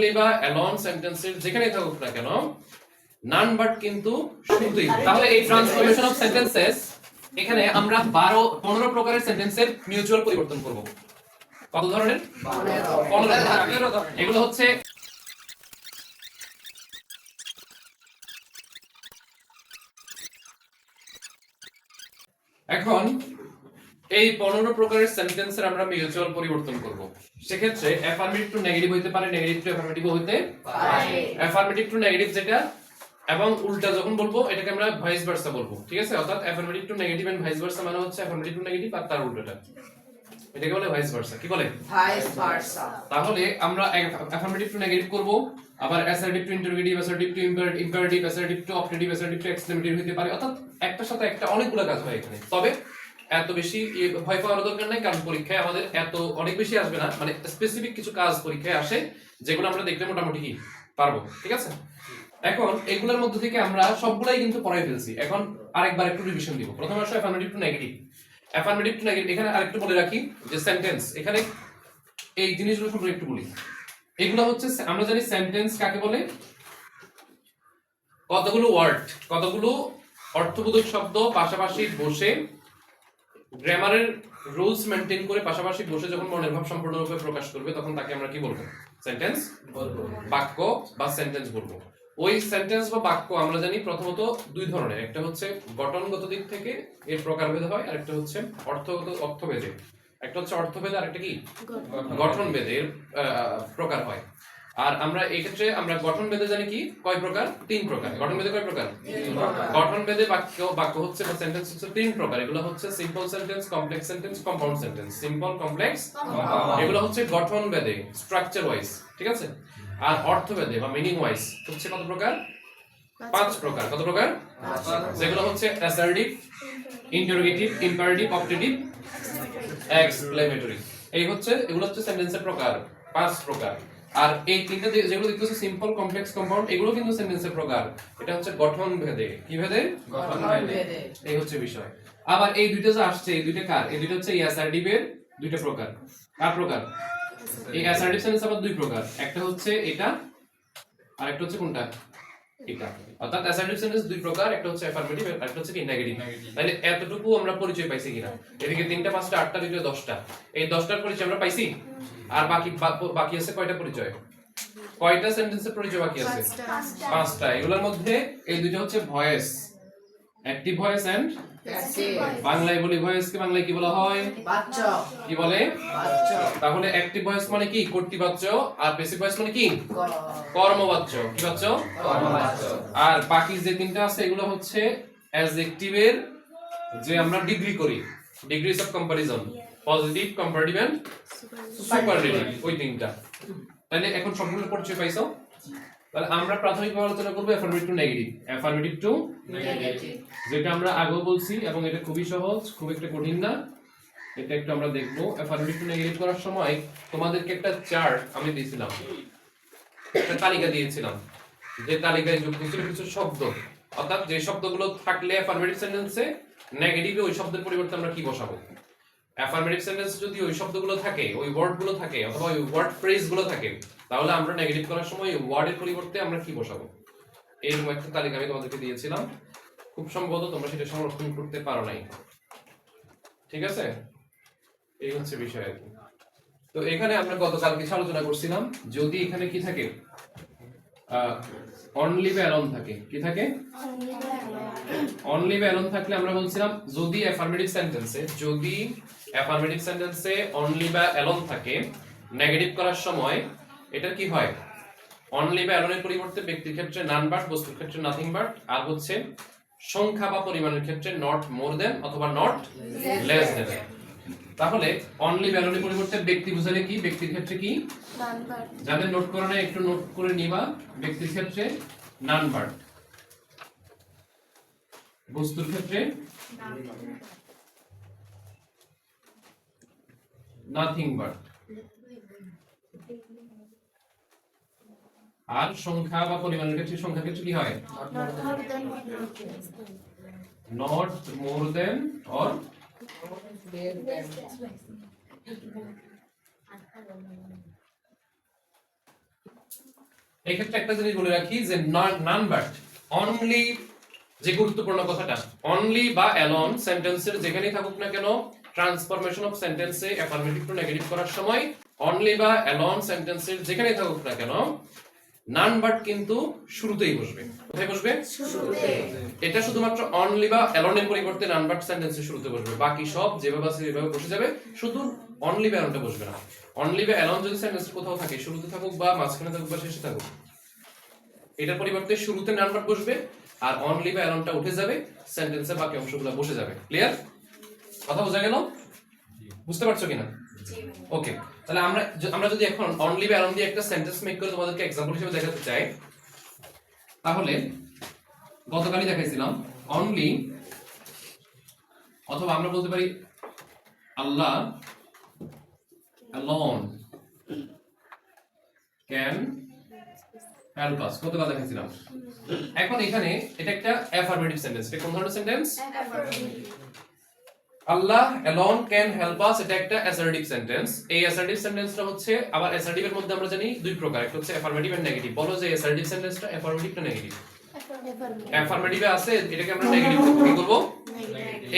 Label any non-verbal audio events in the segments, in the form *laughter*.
Only বা alone সেন্টেন্সের যেখানেই থাকুক না কেন নান বাট কিন্তু শুধুই তাহলে এই ট্রান্সফরমেশন অফ সেন্টেন্সেস এখানে আমরা বারো পনেরো প্রকারের সেন্টেন্সের মিউচুয়াল পরিবর্তন করব। কত ধরনের। এগুলো হচ্ছে এখন এই পনেরো প্রকারের সেন্টেন্সের আমরা মিউচুয়াল পরিবর্তন করব। সেক্ষেত্রে অ্যাফার্মেটিভ টু নেগেটিভ হইতে পারে নেগেটিভ টু অ্যাফার্মেটিভ হইতে পারে। অ্যাফার্মেটিভ টু নেগেটিভ যেটা এবং উল্টা যখন বলব এটাকে আমরা ভাইস ভার্সা বলব ঠিক আছে? অর্থাৎ affirmative to negative and vice versa মানে হচ্ছে অ্যাফার্মেটিভ টু নেগেটিভ আর তার উল্টোটা। এটাকে বলে ভাইস ভার্সা কি বলে? ভাইস ভার্সা তাহলে আমরা অ্যাফার্মেটিভ টু নেগেটিভ করব আবার assertive to interrogative assertive to imperative assertive to optative assertive to exclamative হতে পারে। অর্থাৎ একটার সাথে একটা অনেকগুলো কাজ হয় এখানে। তবে এত বেশি ভয় পাওয়ার দরকার নাই, কারণ পরীক্ষায় আমাদের এত অনেক বেশি আসবে না। মানে স্পেসিফিক কিছু কাজ পরীক্ষায় আসে, যেগুলো আমরা দেখতে মোটামুটি কি পারব, ঠিক আছে? এখন এগুলোর মধ্যে থেকে আমরা সবগুলাই কিন্তু পড়াই ফেলছি। এখন আরেকবার একটু রিভিশন দিব। প্রথমে আসো affirmative to negative affirmative to negative এখানে আরেকটু বলে রাখি যে সেন্টেন্স এখানে এই জিনিসগুলো সম্পর্কে একটু বলি। এগুলো হচ্ছে আমরা জানি সেন্টেন্স কাকে বলে? কতগুলো ওয়ার্ড কতগুলো অর্থবোধক শব্দ পাশাপাশি বসে গ্রামারের রুলস মেনটেন করে পাশাপাশি বসে যখন মনের ভাব সম্পূর্ণরূপে প্রকাশ করবে তখন তাকে আমরা কি বলব? সেন্টেন্স বাক্য বা সেন্টেন্স বলব। ওই সেন্টেন্স বা বাক্য আমরা জানি প্রথমত দুই ধরনের। একটা হচ্ছে গঠনগত দিক থেকে এর প্রকারভেদ হয় আর একটা হচ্ছে অর্থগত অর্থভেদে। একটা হচ্ছে অর্থভেদ আর একটা কি? গঠন। ভেদের প্রকার হয়। আর আমরা এই ক্ষেত্রে আমরা গঠন ভেদে জানি কি? কয় প্রকার? তিন প্রকার। গঠন ভেদে কয় প্রকার? গঠন ভেদে বাক্য বাক্য হচ্ছে বা সেন্টেন্স হচ্ছে তিন প্রকার। এগুলো হচ্ছে simple sentence complex sentence compound sentence simple complex এগুলো হচ্ছে গঠন ভেদে স্ট্রাকচার ওয়াইজ ঠিক আছে? আর অর্থ ভেদে বা মিনিং ওয়াইজ হচ্ছে কত প্রকার? পাঁচ প্রকার। কত প্রকার? যেগুলো হচ্ছে assertive interrogative imperative optative exclamatory এই হচ্ছে এগুলো হচ্ছে সেন্টেন্সের প্রকার। পাঁচ প্রকার। আর এই তিনটা যেগুলো দেখতেছো সিম্পল কমপ্লেক্স কম্পাউন্ড এগুলো কিন্তু সেন্টেন্সের প্রকার। এটা হচ্ছে গঠন ভেদে। কি ভেদে? গঠন ভেদে। এই হচ্ছে বিষয়। আবার এই দুইটা যে আসছে এই দুইটা কার? এই দুইটা হচ্ছে অ্যাসার্টিভ এর দুইটা প্রকার। কার প্রকার? এই অ্যাসার্টিভ সেন্টেন্স আবার দুই প্রকার। একটা হচ্ছে এটা আর একটা হচ্ছে কোনটা? এটা। অর্থাৎ অ্যাসার্টিভ সেন্টেন্স দুই প্রকার একটা হচ্ছে অ্যাফার্মেটিভ আর একটা হচ্ছে কি? নেগেটিভ তাহলে এতটুকু আমরা পরিচয় পাইছি কিনা? এদিকে তিনটা পাঁচটা আটটা দুইটা দশটা। এই দশটার পরিচয় আমরা পাইছি? আর বাকি বাকি আছে কয়টা পরিচয়? কয়টা সেন্টেন্সের পরিচয় বাকি আছে? পাঁচটা। এগুলোর মধ্যে এই দুইটা হচ্ছে voice active voice and passive বাংলায় বলি ভয়েস কে বাংলায় কি বলা হয়? বাচ্চা কি বলে? বাচ্চা তাহলে অ্যাক্টিভ ভয়েস মানে কি? কর্তৃবাচ্য। আর প্যাসিভ ভয়েস মানে কি? ক- কর্মবাচ্য। কি বাচ্য? কর্মবাচ্য। আর বাকি যে তিনটা আছে এগুলো হচ্ছে অ্যাডজেক্টিভের যে আমরা ডিগ্রি করি। Degrees of comparison positive comparative and superlative ওই তিনটা। তাহলে এখন সবগুলো পরিচয় পাইছো? তাহলে আমরা প্রাথমিকভাবে আলোচনা করব affirmative to negative affirmative to negative যেটা আমরা আগেও বলছি এবং এটা খুবই সহজ খুব একটা কঠিন না। এটা একটু আমরা দেখব। অ্যাফার্মেটিভ টু নেগেটিভ করার সময় তোমাদেরকে একটা চার্ট আমি দিয়েছিলাম। একটা তালিকা দিয়েছিলাম। যে তালিকায় যুক্ত ছিল কিছু শব্দ। অর্থাৎ যে শব্দগুলো থাকলে অ্যাফার্মেটিভ সেন্টেন্সে নেগেটিভে ওই শব্দের পরিবর্তে আমরা কি বসাবো? অ্যাফার্মেটিভ সেন্টেন্স যদি ওই শব্দগুলো থাকে, ওই ওয়ার্ডগুলো থাকে, অথবা ওই ওয়ার্ড ফ্রেজগুলো থাকে, তাহলে আমরা নেগেটিভ করার সময় ওয়ার্ডের পরিবর্তে আমরা কি বসাবো? এরকম একটা তালিকা আমি তোমাদেরকে দিয়েছিলাম। খুব সম্ভবত তোমরা সেটা সংরক্ষণ করতে পারো নাই। ঠিক আছে? এই হচ্ছে বিষয় আর কি। তো এখানে আমরা গতকাল কিছু আলোচনা করছিলাম। যদি এখানে কি থাকে? অনলি অ্যালন থাকে। কি থাকে? অনলি অ্যালন থাকলে আমরা বলছিলাম, যদি অ্যাফার্মেটিভ সেন্টেন্সে যদি অ্যাফার্মেটিভ সেন্টেন্সে অনলি বা অ্যালন থাকে নেগেটিভ করার সময় এটা কি হয়? অনলি বা অ্যালনের পরিবর্তে ব্যক্তির ক্ষেত্রে নান বাট বস্তুর ক্ষেত্রে নাথিং বাট আর হচ্ছে সংখ্যা বা পরিমাণের ক্ষেত্রে নট মোর দেন অথবা নট লেস দেন তাহলে অনলি ব্যালনের পরিবর্তে ব্যক্তি বুঝালে কি? ব্যক্তির ক্ষেত্রে কি? যাদের নোট করে নেয় একটু নোট করে নিবা। ব্যক্তির ক্ষেত্রে নান বার্ড বস্তুর ক্ষেত্রে নাথিং বার্ড আর সংখ্যা বা পরিমাণের ক্ষেত্রে সংখ্যার ক্ষেত্রে কি হয়? নট মোর দেন অর এই ক্ষেত্রে একটা জিনিস বলে রাখি যে নান বাট অনলি যে গুরুত্বপূর্ণ কথাটা অনলি বা অ্যালন সেন্টেন্সের যেখানেই থাকুক না কেন ট্রান্সফরমেশন অফ সেন্টেন্সে অ্যাফার্মেটিভ টু নেগেটিভ করার সময় অনলি বা অ্যালন সেন্টেন্সের যেখানেই থাকুক না কেন নান বাট কিন্তু শুরুতেই বসবে। কোথায় বসবে? শুরুতে এটা শুধুমাত্র অনলি বা অ্যালনের পরিবর্তে নান বাট সেন্টেন্সের শুরুতে বসবে। বাকি সব যেভাবে আছে সেভাবে বসে যাবে। শুধু অনলি বা অ্যালনটা বসবে না। অনলি বা অ্যালন যদি সেন্টেন্স কোথাও থাকে শুরুতে থাকুক বা মাঝখানে থাকুক বা শেষে থাকুক এটার পরিবর্তে শুরুতে নান বাট বসবে আর অনলি বা অ্যালনটা উঠে যাবে সেন্টেন্সের বাকি অংশগুলো বসে যাবে। ক্লিয়ার কথা বোঝা গেল? বুঝতে পারছ কিনা? ওকে তাহলে আমরা আমরা যদি এখন অনলি বা অ্যালন দিয়ে একটা সেন্টেন্স মেক করে তোমাদেরকে এক্সাম্পল হিসেবে দেখাতে চাই, তাহলে গতকালই দেখাইছিলাম অনলি অথবা আমরা বলতে পারি আল্লাহ alone can help us গতকাল দেখাইছিলাম। এখন এখানে এটা একটা অ্যাফার্মেটিভ সেন্টেন্স এটা কোন ধরনের sentence Allah alone can help us এটা একটা অ্যাসার্টিভ সেন্টেন্স এই অ্যাসার্টিভ সেন্টেন্সটা হচ্ছে আবার অ্যাসার্টিভ এর মধ্যে আমরা জানি দুই প্রকার। একটা হচ্ছে অ্যাফার্মেটিভ এন্ড নেগেটিভ বলো যে অ্যাসার্টিভ সেন্টেন্সটা অ্যাফার্মেটিভ না নেগেটিভ অ্যাফার্মেটিভে আছে এটাকে আমরা নেগেটিভ কি করব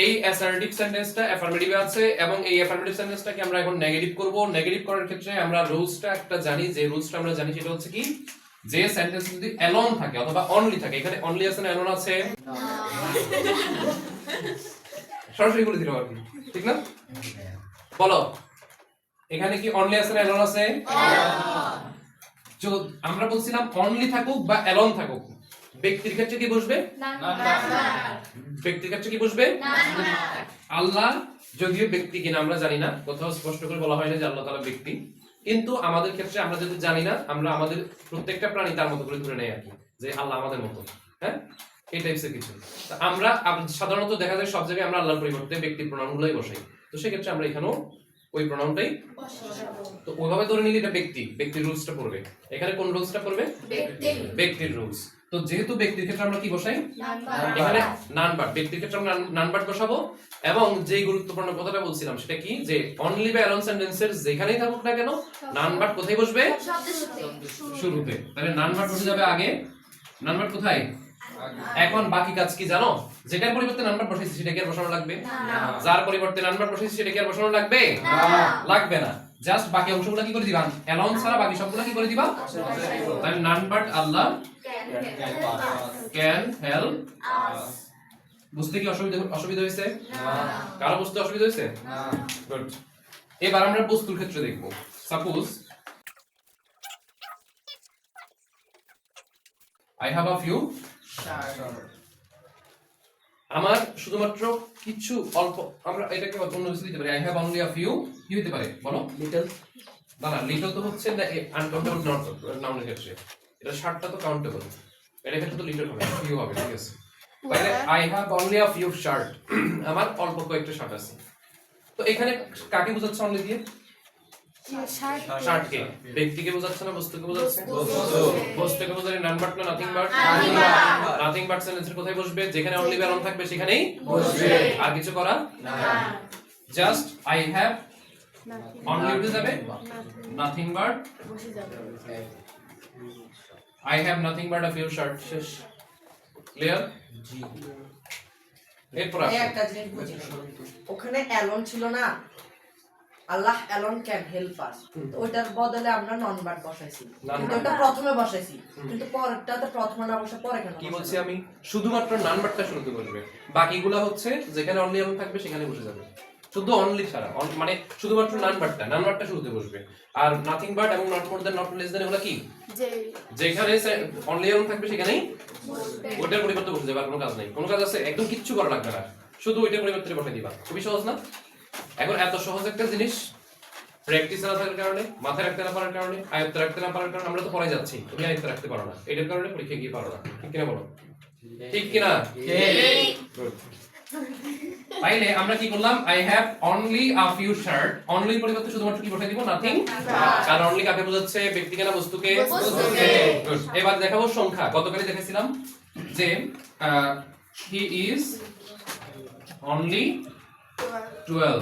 এই অ্যাসার্টিভ সেন্টেন্সটা অ্যাফার্মেটিভে আছে এবং এই অ্যাফার্মেটিভ সেন্টেন্সটাকে আমরা এখন নেগেটিভ করব। নেগেটিভ করার ক্ষেত্রে আমরা রুলসটা একটা জানি। যে রুলসটা আমরা জানি সেটা হচ্ছে কি যে সেন্টেন্স যদি অ্যালোন থাকে অথবা অনলি থাকে এখানে অনলি আছে না অ্যালোন আছে? *laughs* সরাসরি বলে আর কি। ঠিক না? বলো। এখানে কি অনলি আছে না অ্যালোন আছে? আমরা বলছিলাম অনলি থাকুক বা অ্যালোন থাকুক। ব্যক্তির ক্ষেত্রে কি বসবে ব্যক্তির ক্ষেত্রে কি বসবে আল্লাহ যদিও ব্যক্তি কিনা, আমরা জানি না। কোথাও স্পষ্ট করে বলা হয় না যে আল্লাহ তাআলা ব্যক্তি। কিন্তু আমাদের ক্ষেত্রে আমরা যদি জানি না, আমরা আমাদের প্রত্যেকটা প্রাণী তার মতো করে ধরে নেই আর কি, যে আল্লাহ আমাদের মতো। হ্যাঁ? এই টাইপসের কিছু। আমরা সাধারণত দেখা যায় সব জায়গায় আমরা আল্লাহর পরিবর্তে ব্যক্তির প্রণামগুলোই বসাই। তো সেক্ষেত্রে আমরা এখানেও ওই প্রণামটাই তো ওইভাবে ধরে নিলে এটা ব্যক্তি ব্যক্তির রুলসটা পড়বে। এখানে কোন রুলসটা পড়বে? ব্যক্তির রুলস তো যেহেতু ব্যক্তির ক্ষেত্রে আমরা কি বসাই? এখানে নানবাট। ব্যক্তির ক্ষেত্রে আমরা নানবাট বসাবো এবং যেই গুরুত্বপূর্ণ কথাটা বলছিলাম সেটা কি? যে অনলি বা অ্যালন সেন্টেন্সের যেখানেই থাকুক না কেন নানবাট কোথায় বসবে? শুরুতে। তাহলে নানবাট বসে যাবে আগে। নানবাট কোথায়? এখন বাকি কাজ কি জানো? যেটার পরিবর্তে নানবাট বসাইছি সেটা কি আর বসানো লাগবে? যার পরিবর্তে নানবাট বসাইছি সেটা কি আর বসানো লাগবে? লাগবে না। জাস্ট বাকি অংশগুলো কি করে দিবা? অ্যালাউন্স ছাড়া বাকি সবগুলো কি করে দিবা? তাহলে নানবাট আল্লাহ ক্যান হেল্প বুঝতে কি অসুবিধা অসুবিধা হয়েছে? কারও বুঝতে অসুবিধা হয়েছে? গুড এবার আমরা বস্তুর ক্ষেত্রে দেখব। Suppose I have a few আমার শুধুমাত্র কিছু অল্প আমরা এটাকে অন্য কিছু দিতে পারি। I have only a few কি হতে পারে? বলো। লিটল না না লিটল তো হচ্ছে না আনকাউন্টেবল নাউনের ক্ষেত্রে। এটা শার্টটা তো কাউন্টেবল এটা ক্ষেত্রে তো লিটল হবে ফিউ হবে ঠিক আছে। তাহলে I have only a few shirt আমার অল্প কয়েকটা শার্ট আছে। তো এখানে কাকে বোঝাচ্ছে অনলি দিয়ে? শার্টকে ব্যক্তিকে বোঝাচ্ছে না বস্তুকে বোঝাচ্ছে? বস্তুকে বোঝালে নান বাট না নাথিং বাট নাথিং বাট সেন্টেন্সের কোথায় বসবে? যেখানে অনলি ব্যারন থাকবে সেখানেই? বসবে। আর কিছু করা না জাস্ট আই হ্যাভ অনলি উঠে যাবে? Nothing but I have nothing but a few shirts. শেষ। ক্লিয়ার জি। এরপর একটা জিনিস বুঝি ওখানে অ্যালন ছিল না? Allah Allen can help us ওইটার বদলে আমরা নন বাট বসাইছি কিন্তু ওটা প্রথমে বসাইছি। কিন্তু পরেরটাতে প্রথমে না বসে পরে কেন কি বলছি আমি? শুধুমাত্র নাম্বারটা শুরুতে বসবে। বাকিগুলো হচ্ছে যেখানে অনলি এমন থাকবে সেখানে বসে যাবে। শুধু অনলি ছাড়া। মানে শুধুমাত্র নাম্বারটা নাম্বারটা শুরুতে বসবে। আর নাথিং বাট এবং not more than not less than এগুলো কি? যেখানে অনলি এমন থাকবে সেখানেই ওটার পরিবর্তে বসে যাবে আর কোনো কাজ নেই। কোনো কাজ আছে? একদম কিচ্ছু করা লাগবে না। শুধু ওইটার পরিবর্তে বসে দিবা। খুবই সহজ না? এখন এত সহজ একটা জিনিস প্র্যাকটিস না থাকার কারণে মাথায় রাখতে না পারার কারণে আয়ত্তে রাখতে না পারার কারণে আমরা তো পড়াই যাচ্ছি তুমি আয়ত্তে রাখতে পারো না। এটার কারণে পরীক্ষা গিয়ে পারো না। ঠিক কিনা বলো? ঠিক কিনা. তাইলে আমরা কি করলাম? I have only a few shirt only পরিবর্তে শুধুমাত্র কি বসাই দিব নাথিং কারণ অনলি কাকে বোঝাচ্ছে? ব্যক্তিকে না বস্তুকে. এবার দেখাবো সংখ্যা। গতকালই দেখেছিলাম যে হি ইজ অনলি 12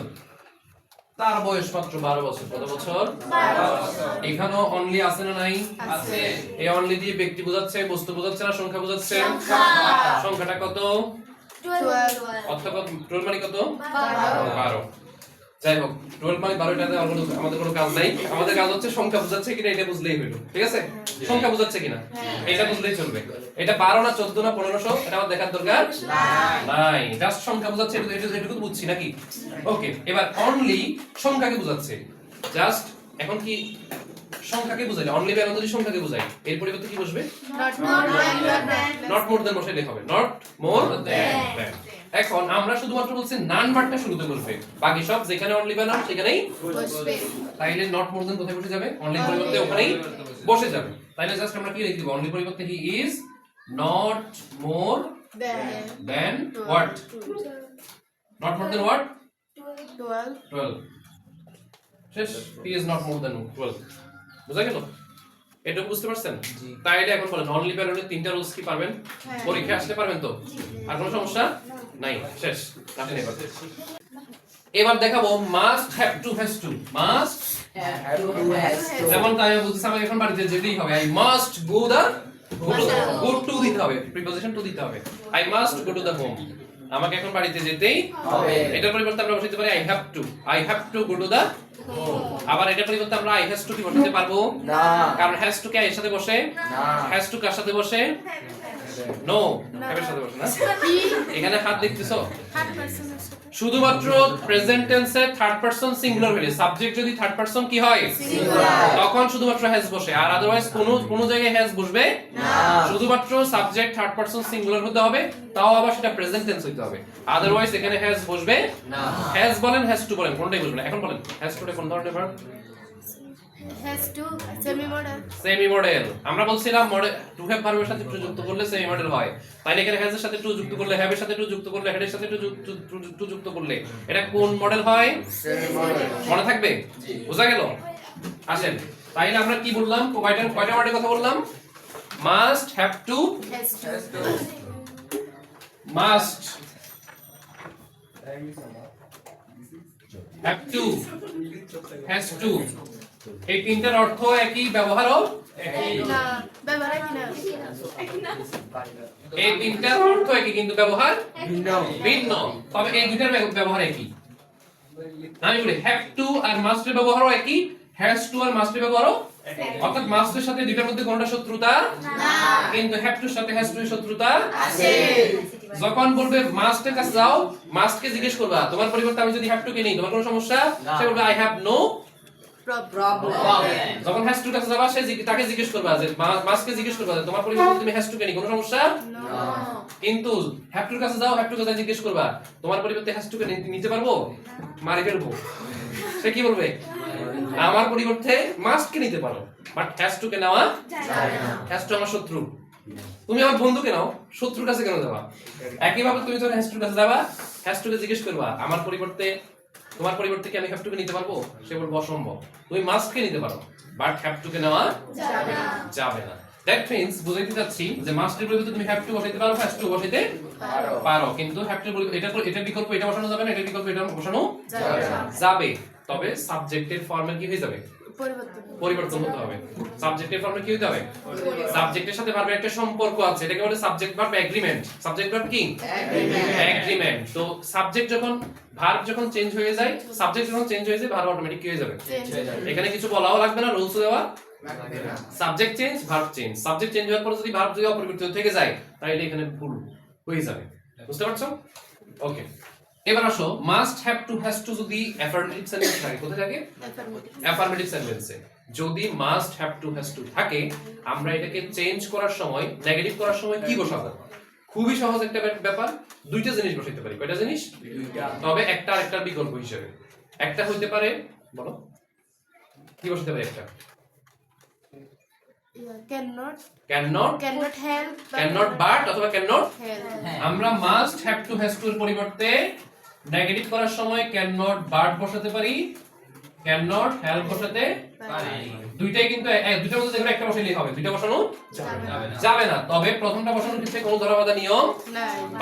তার বয়স মাত্র বারো বছর কত বছর? এখানেও অনলি আছে না নাই? আছে। এই অনলি দিয়ে ব্যক্তি বোঝাচ্ছে বস্তু বোঝাচ্ছে না সংখ্যা বোঝাচ্ছে? সংখ্যাটা কত? অর্থাৎ মানে কত? বারো। যাই হোক টুয়েলভ মানে আমাদের কোনো কাজ নাই। আমাদের কাজ হচ্ছে সংখ্যা বোঝাচ্ছে কিনা এটা বুঝলেই হইল। ঠিক আছে? সংখ্যা বোঝাচ্ছে কিনা? এটা বুঝলেই চলবে। এটা বারো না চোদ্দ না পনেরোশো এটা আমার দেখার দরকার নাই। জাস্ট সংখ্যা বোঝাচ্ছে এটা এটা- এটুকু বুঝছি নাকি? ওকে এবার অনলি সংখ্যাকে বোঝাচ্ছে। জাস্ট এখন কি সংখ্যাকে বোঝাইলে? অনলি ব্যান যদি সংখ্যাকে বোঝাই এর পরিবর্তে কি বসবে? নট মোর দেন বসাইলে হবে। নট মোর দেন এখন আমরা শুধুমাত্র বলছি নান বারটা শুরুতে বসবে বাকি সব যেখানে অনলি ব্যানার সেখানেই তাইলে নট মোর দেন কোথায় বসে যাবে? অনলি পরিবর্তে ওখানেই বসে যাবে। তাইলে জাস্ট আমরা কি লিখে দিব অনলি পরিবর্তে he is not more than what not more than what 12 শেষ? হি ইজ নট মোর দেন 12 বুঝা গেল? এটা বুঝতে পারছেন? তাইলে এখন বলেন অনলি প্যারনের তিনটা রুলস কি পারবেন? পরীক্ষা আসতে পারবেন তো? আর কোনো সমস্যা? নাই শেষ এবার। এবার দেখাবো must have to has to must যেমন তাই বলতেছি আমাকে এখন বাড়িতে যেতেই হবে। I must go the go to দিতে হবে প্রিপোজিশন টু দিতে হবে। I must go to the home আমাকে এখন বাড়িতে যেতেই হবে। এটার পরিবর্তে আমরা বসাইতে পারি I have to I have to go to the আবার এটার পরিবর্তে আমরা আই হ্যাজ টু কি বসাতে পারব? না। কারণ হ্যাজ টু কে এর সাথে বসে? না। হ্যাজ টু কার সাথে বসে? নো এর সাথে বসে না। এখানে হাত দেখতেছো? শুধুমাত্র প্রেজেন্ট টেন্সে থার্ড পারসন সিঙ্গুলার হলে সাবজেক্ট যদি থার্ড পারসন কি হয়? তখন শুধুমাত্র হ্যাজ বসে। আর আদারওয়াইজ কোনো কোনো জায়গায় হ্যাজ বসবে? শুধুমাত্র সাবজেক্ট থার্ড পারসন সিঙ্গুলার হতে হবে তাও আবার সেটা প্রেজেন্ট টেন্স হতে হবে। আদারওয়াইজ এখানে হ্যাজ বসবে? না। হ্যাজ বলেন হ্যাজ টু বলেন কোনটাই বসবে না। এখন বলেন হ্যাজ টু কোন ধরনের ভার্ব আমরা বলছিলাম মডেল টু হ্যাভ ভার্বের সাথে টু যুক্ত করলে সেমি মডেল হয়। তাইলে এখানে হ্যাজ এর সাথে টু যুক্ত করলে হ্যাভ এর সাথে টু যুক্ত করলে হেড এর সাথে টু টু যুক্ত করলে। এটা কোন মডেল হয়? মনে থাকবে? বোঝা গেল? আসেন। তাইলে আমরা কি বললাম? কয়টা কয়টা ওয়ার্ডের কথা বললাম? Must have to must have to has to এই তিনটার অর্থ একই ব্যবহারও একই? এই তিনটার অর্থ একই কিন্তু ব্যবহার? ভিন্ন। ভিন্ন। তবে এই ব্যব- ব্যবহার একই। আমি বলি হ্যাভ টু আর মাস্টের ব্যবহারও একই হ্যাজ টু আর মাস্টের ব্যবহারও অর্থাৎ মাস্টের সাথে দুইটার মধ্যে কোনটা শত্রুতা? কিন্তু হ্যাভ টুর সাথে হ্যাজ টুর শত্রুতা? যখন বলবে মাস্টের কাছে যাও মাস্টকে জিজ্ঞেস করবা তোমার পরিবর্তে আমি যদি হ্যাভ টু কে নেই তোমার কোনো সমস্যা? সে বলবে আই হ্যাভ নো প্রবলেম যখন হ্যাজ কাছে যাবা সে তাকে জিজ্ঞেস করবা যে মা- মাস্টকে জিজ্ঞেস করবা যে তোমার পরিবর্তে তুমি হ্যাজ টু কে কোনো সমস্যা? কিন্তু হ্যাভ কাছে যাও হ্যাভ কাছে জিজ্ঞেস করবা তোমার পরিবর্তে হ্যাজ নিতে পারব? মারি ফেলব? সে কি বলবে? আমার পরিবর্তে মাস্ট কে নিতে পারো বাট হ্যাজ টুকে নেওয়া হ্যাজ টু আমার শত্রু। তুমি আমার বন্ধুকে নাও শত্রুর কাছে কেন যাবা? একইভাবে তুমি যখন হ্যাজ টুর কাছে যাবা হ্যাজ টুকে জিজ্ঞেস করবা আমার পরিবর্তে তোমার পরিবর্তে কি আমি হ্যাভ টুকে নিতে পারব? সে বলব অসম্ভব। তুমি মাস্ট কে নিতে পারো বাট হ্যাভ টুকে নেওয়া যাবে না। দ্যাট মিন্স বুঝাইতে চাচ্ছি যে মাস্টের পরিবর্তে তুমি হ্যাভ টু বসাইতে পারো হ্যাভ টু বসাইতে পারো। কিন্তু হ্যাভ টু এটা এটা বিকল্প এটা বসানো যাবে না এটা বিকল্প এটা বসানো যাবে তবে সাবজেক্টের ফর্মে কি হয়ে যাবে? পরিবর্তন হতে হবে। সাবজেক্টের ফর্মে কি হতে হবে? সাবজেক্টের সাথে ভার্বের একটা সম্পর্ক আছে। এটাকে বলে subject verb agreement subject verb কি? এগ্রিমেন্ট তো সাবজেক্ট যখন ভার্ব যখন চেঞ্জ হয়ে যায় সাবজেক্ট যখন চেঞ্জ হয়ে যায় ভার্ব অটোমেটিক কি হয়ে যাবে? এখানে কিছু বলাও লাগবে না রুলস দেওয়া subject change verb change subject change হওয়ার পর যদি ভার্ব যদি অপরিবর্তিত থেকে যায় তাহলে এখানে ভুল হয়ে যাবে। বুঝতে পারছ? ওকে এবার আসো must have to has to যদি অ্যাফার্মেটিভ সেন্টেন্স থাকে কোথায় থাকে? অ্যাফার্মেটিভ সেন্টেন্সে যদি must have to has to থাকে আমরা এটাকে চেঞ্জ করার সময় নেগেটিভ করার সময় কি বসাবো? খুবই সহজ একটা ব্যাপ- ব্যাপার। দুইটা জিনিস বসাইতে পারি। কয়টা জিনিস? তবে একটা আরেকটার বিকল্প হিসেবে। একটা হইতে পারে বলো। কি বসাতে পারি একটা? Cannot can not cannot help but can not but অথবা ক্যান নট help আমরা must have to has to এর পরিবর্তে নেগেটিভ করার সময় ক্যান নট বার্ড বসাতে পারি। ক্যান নট হেল্প বসাতে পারি। দুইটাই কিন্তু দুইটার মধ্যে যেকোনো হবে। দুইটা বসানো যাবে না। তবে প্রথমটা বসানোর ক্ষেত্রে কোনো ধরাবাধা নিয়ম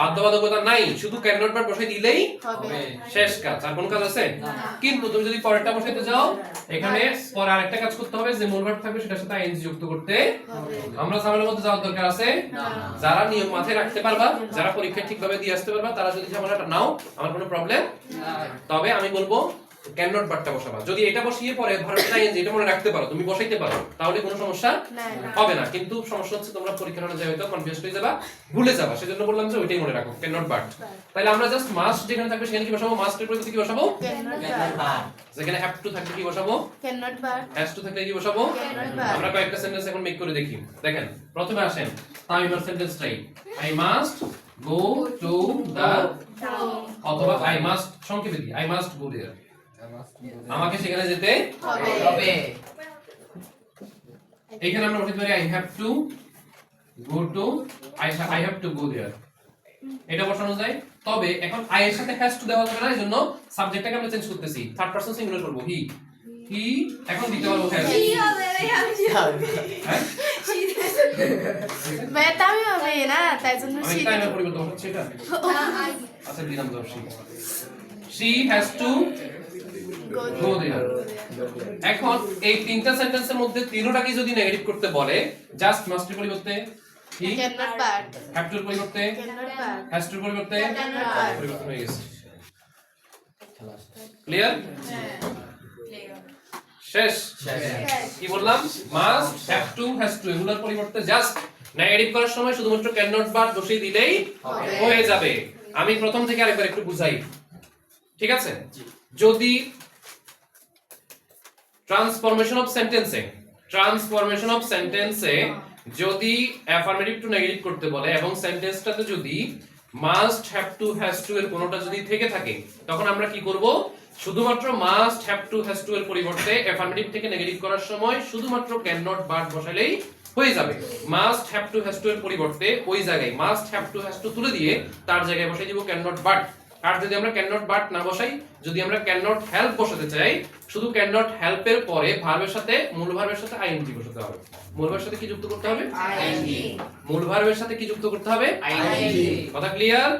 বাধ্যবাধকতা নাই। শুধু ক্যান্ডিডেট বার বসাই দিলেই হবে। শেষ কাজ। আর কোন কাজ আছে? কিন্তু তুমি যদি পরেরটা বসাইতে যাও এখানে পরে আরেকটা কাজ করতে হবে যে মূল ভার্ব থাকবে সেটার সাথে আইএনজি যুক্ত করতে আমরা ঝামেলার মধ্যে যাওয়ার দরকার আছে। যারা নিয়ম মাথায় রাখতে পারবা যারা পরীক্ষা ঠিকভাবে দিয়ে আসতে পারবা তারা যদি ঝামেলাটা নাও আমার কোনো প্রবলেম তবে আমি বলব ক্যান নট বাটটা বসাবা। যদি এটা বসিয়ে পরে ভার্বটা আইএনজি এটা মনে রাখতে পারো তুমি বসাইতে পারো তাহলে কোনো সমস্যা হবে না। কিন্তু সমস্যা হচ্ছে তোমরা পরীক্ষা হলে হয়তো কনফিউজ হয়ে যাবা ভুলে যাবা। সেজন্য বললাম যে ওইটাই মনে রাখো ক্যান নট বাট। তাহলে আমরা জাস্ট মাস্ট যেখানে থাকবে সেখানে কি বসাবো? মাস্টের পরিবর্তে কি বসাবো? যেখানে হ্যাভ টু থাকবে কি বসাবো? হ্যাজ টু থাকলে কি বসাবো? আমরা কয়েকটা সেন্টেন্স এখন মেক করে দেখি। দেখেন প্রথমে আসেন টাইমার সেন্টেন্সটাই I must go to the অথবা আই মাস্ট সংক্ষেপে দিই। আই মাস্ট গো দেয়ার আমাকে সেখানে যেতে হবে। এখানে আমরা বলতে পারি I have to go to I I have to go there এটা বসানো যায়। তবে এখন আই এর সাথে হ্যাজ টু দেওয়া যাবে না এজন্য সাবজেক্টটাকে আমরা চেঞ্জ করতেছি। থার্ড পারসন সিঙ্গুলার করব। হি হি এখন দিতে পারব হ্যাজ হ্যাঁ? *laughs* বেতামি হবে না তাই জন্য আমি শীত টাইমের পরিবর্তন হচ্ছে এটা *laughs* আচ্ছা দিলাম শি শি হ্যাজ টু এখন এই তিনটা সেন্টেন্সের মধ্যে তিনটাকে যদি নেগেটিভ করতে বলে জাস্ট মাস্টের পরিবর্তে হি ক্যানট বাট হ্যাভ টুর পরিবর্তে? ক্যানট বাট হ্যাজ টুর পরিবর্তে? Cannot. পরিবর্তন হয়ে গেছে। ক্লিয়ার শেষ। কি বললাম? Must have to has to এগুলোর পরিবর্তে জাস্ট নেগেটিভ করার সময় শুধুমাত্র ক্যান নট বার বসিয়ে দিলেই হয়ে যাবে। আমি প্রথম থেকে আরেকবার একটু বুঝাই। ঠিক আছে? যদি ট্রান্সফরমেশন অফ সেন্টেন্সে ট্রান্সফরমেশন অফ সেন্টেন্সে যদি অ্যাফার্মেটিভ টু নেগেটিভ করতে বলে এবং সেন্টেন্সটাতে যদি must have to has to এর কোনোটা যদি থেকে থাকে, তখন আমরা কি করব? শুধুমাত্র must have to has to এর পরিবর্তে অ্যাফার্মেটিভ থেকে নেগেটিভ করার সময় শুধুমাত্র ক্যান নট বাট বসালেই হয়ে যাবে। Must have to has to এর পরিবর্তে ওই জায়গায় must have to has to তুলে দিয়ে তার জায়গায় বসাই দিব ক্যান নট বাট আর যদি আমরা ক্যান নট বাট না বসাই যদি আমরা ক্যান নট হেল্প বসাতে চাই শুধু ক্যান নট হেল্পের পরে ভার্বের সাথে মূল ভার্বের সাথে আইএনজি বসাতে হবে। মূল ভার্বের সাথে কি যুক্ত করতে হবে? আইএনজি মূল ভার্বের সাথে কি যুক্ত করতে হবে? আইএনজি কথা ক্লিয়ার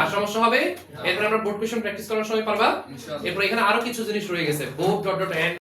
আর সমস্যা হবে এরপর আমরা বোর্ড কোশ্চেন প্র্যাকটিস করার সময় পারবা। এরপর এখানে আরও কিছু জিনিস রয়ে গেছে। Board dot dot and